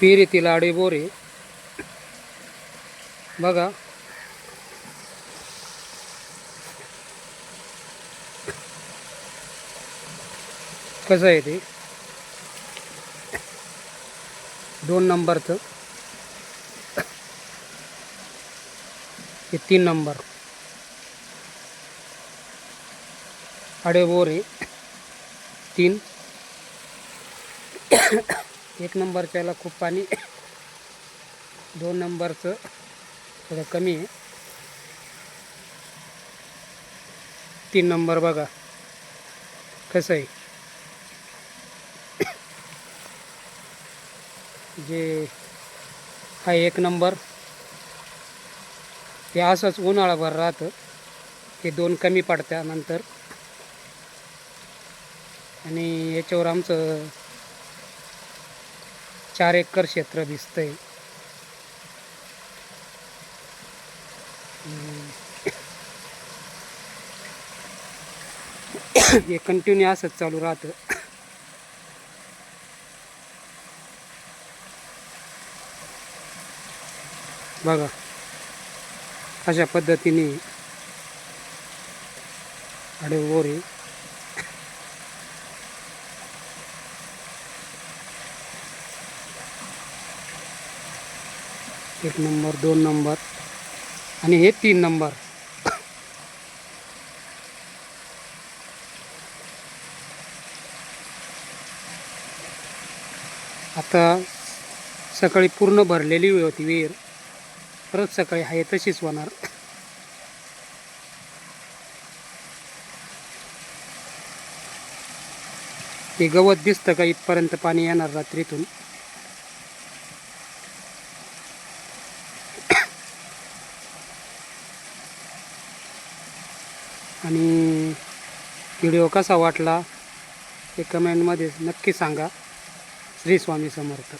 विहिरीतील आडे बोरे. बघा. कसं आहे ते? दोन नंबरचं. हे तीन नंबर. आडे बोरे. तीन. एक नंबरच्याला खूप पाणी दोन नंबरचं थोडं कमी आहे. तीन नंबर बघा. कसं आहे? जे हा एक नंबर हे असंच उन्हाळाभर राहतं. हे दोन कमी पडत्या नंतर. आणि याच्यावर आमचं चार एकर क्षेत्र दिसतंय. हे कंटिन्यू असंच चालू राहतं. बघा अशा पद्धतीने अडे ओरे एक नंबर दोन नंबर आणि हे तीन नंबर. आता सकाळी पूर्ण भरलेली होती विहीर. परत सकाळी आहे तशीच होणार. हे गवत दिसतं का इथपर्यंत पाणी येणार रात्रीतून? आणि व्हिडिओ कसा वाटला हे कमेंटमध्ये नक्की सांगा. श्री स्वामी समर्थ.